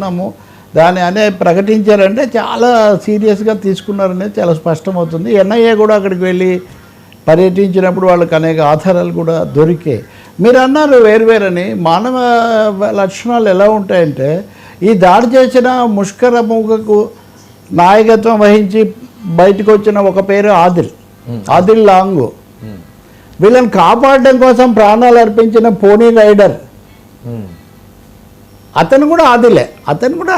ఉన్నాము. దాన్ని అనే ప్రకటించారంటే చాలా సీరియస్గా తీసుకున్నారనేది చాలా స్పష్టమవుతుంది. ఎన్ఐఏ కూడా అక్కడికి వెళ్ళి పర్యటించినప్పుడు వాళ్ళకి అనేక ఆధారాలు కూడా దొరికాయి. మీరు అన్నారు వేరువేరని మానవ లక్షణాలు ఎలా ఉంటాయంటే ఈ దాడి చేసిన ముష్కర మూగకు నాయకత్వం వహించి బయటకు వచ్చిన ఒక పేరు ఆదిల్. ఆదిల్ లాంగు. వీళ్ళని కాపాడడం కోసం ప్రాణాలు అర్పించిన పోనీ రైడర్. అతను కూడా ఆదిలే. అతను కూడా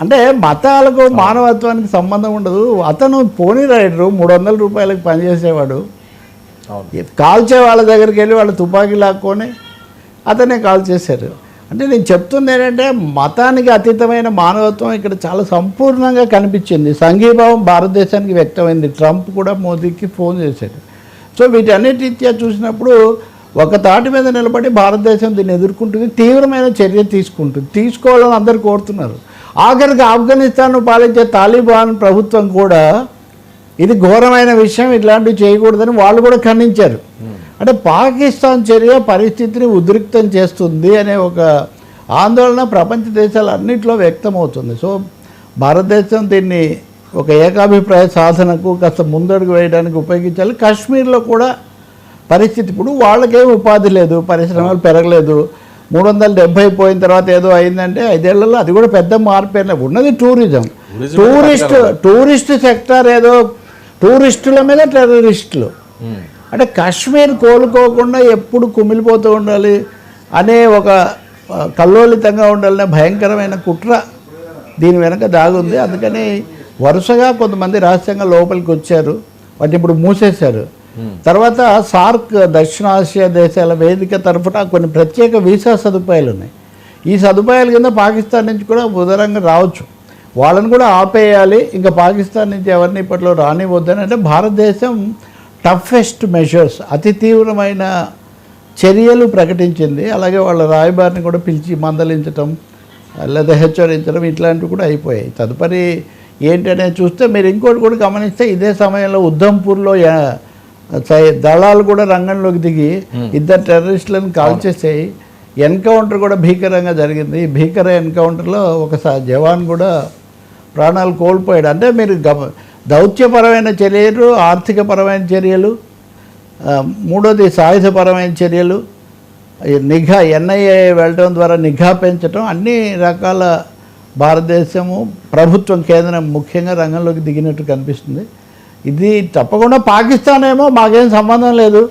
అంటే మతాలకు మానవత్వానికి సంబంధం ఉండదు. అతను పోనీ రైడరు మూడు వందల రూపాయలకు పనిచేసేవాడు కాల్చే వాళ్ళ దగ్గరికి వెళ్ళి వాళ్ళు తుపాకీ లాక్కొని అతనే కాల్ చేశారు. అంటే నేను చెప్తుంది ఏంటంటే మతానికి అతీతమైన మానవత్వం ఇక్కడ చాలా సంపూర్ణంగా కనిపించింది. సంఘీభావం భారతదేశానికి వ్యక్తమైంది. ట్రంప్ కూడా మోదీకి ఫోన్ చేశాడు. సో వీటన్నిటిత్యా చూసినప్పుడు ఒక తాటి మీద నిలబడి భారతదేశం దీన్ని ఎదుర్కొంటుంది తీవ్రమైన చర్య తీసుకుంటుంది. తీసుకోవాలని అందరు కోరుతున్నారు. ఆఖరికి ఆఫ్ఘనిస్తాన్ను పాలించే తాలిబాన్ ప్రభుత్వం కూడా ఇది ఘోరమైన విషయం ఇట్లాంటివి చేయకూడదని వాళ్ళు కూడా ఖండించారు. అంటే పాకిస్తాన్ చర్య పరిస్థితిని ఉద్రిక్తం చేస్తుంది అనే ఒక ఆందోళన ప్రపంచ దేశాలన్నింటిలో వ్యక్తమవుతుంది. సో భారతదేశం దీన్ని ఒక ఏకాభిప్రాయ సాధనకు కాస్త ముందడుగు వేయడానికి ఉపయోగించాలి. కాశ్మీర్లో కూడా పరిస్థితి ఇప్పుడు వాళ్ళకేం ఉపాధి లేదు పరిశ్రమలు పెరగలేదు. మూడు వందల డెబ్బై పోయిన తర్వాత ఏదో అయిందంటే ఐదేళ్ళలో అది కూడా పెద్ద మార్పేనే ఉన్నది టూరిజం. టూరిస్ట్ టూరిస్ట్ సెక్టర్ ఏదో టూరిస్టుల మీద టెర్రరిస్టులు. అంటే కాశ్మీర్ కోలుకోకుండా ఎప్పుడు కుమిలిపోతూ ఉండాలి అనే ఒక కల్లోలితంగా ఉండాలనే భయంకరమైన కుట్ర దీని వెనక దాగుంది. అందుకని వరుసగా కొంతమంది రహస్యంగా లోపలికి వచ్చారు. వాటిని ఇప్పుడు మూసేశారు. తర్వాత సార్క్ దక్షిణాసియా దేశాల వేదిక తరఫున కొన్ని ప్రత్యేక వీసా సదుపాయాలు ఉన్నాయి ఈ సదుపాయాల కింద పాకిస్తాన్ నుంచి కూడా ఉదరంగా రావచ్చు. వాళ్ళని కూడా ఆపేయాలి. ఇంకా పాకిస్తాన్ నుంచి ఎవరిని ఇప్పట్లో రానివద్దని అంటే భారతదేశం టఫెస్ట్ మెషర్స్ అతి తీవ్రమైన చర్యలు ప్రకటించింది. అలాగే వాళ్ళ రాయబారిని కూడా పిలిచి మందలించటం లేదా హెచ్చరించడం ఇట్లాంటివి కూడా అయిపోయాయి. తదుపరి ఏంటనే చూస్తే మీరు ఇంకోటి కూడా గమనిస్తే ఇదే సమయంలో ఉద్ధంపూర్లో దళాలు కూడా రంగంలోకి దిగి ఇద్దరు టెర్రరిస్టులను కాల్చేసాయి ఎన్కౌంటర్ కూడా భీకరంగా జరిగింది. ఈ భీకర ఎన్కౌంటర్లో ఒక జవాన్ కూడా ప్రాణాలు కోల్పోయాడు. అంటే మీరు గమ దౌత్యపరమైన చర్యలు ఆర్థికపరమైన చర్యలు మూడోది సాయుధపరమైన చర్యలు నిఘా ఎన్ఐఏ వెళ్ళడం ద్వారా నిఘా పెంచడం అన్ని రకాల భారతదేశము ప్రభుత్వం కేంద్రం ముఖ్యంగా రంగంలోకి దిగినట్టు కనిపిస్తుంది. ఇది తప్పకుండా పాకిస్తాన్ ఏమో మాకేం సంబంధం లేదు.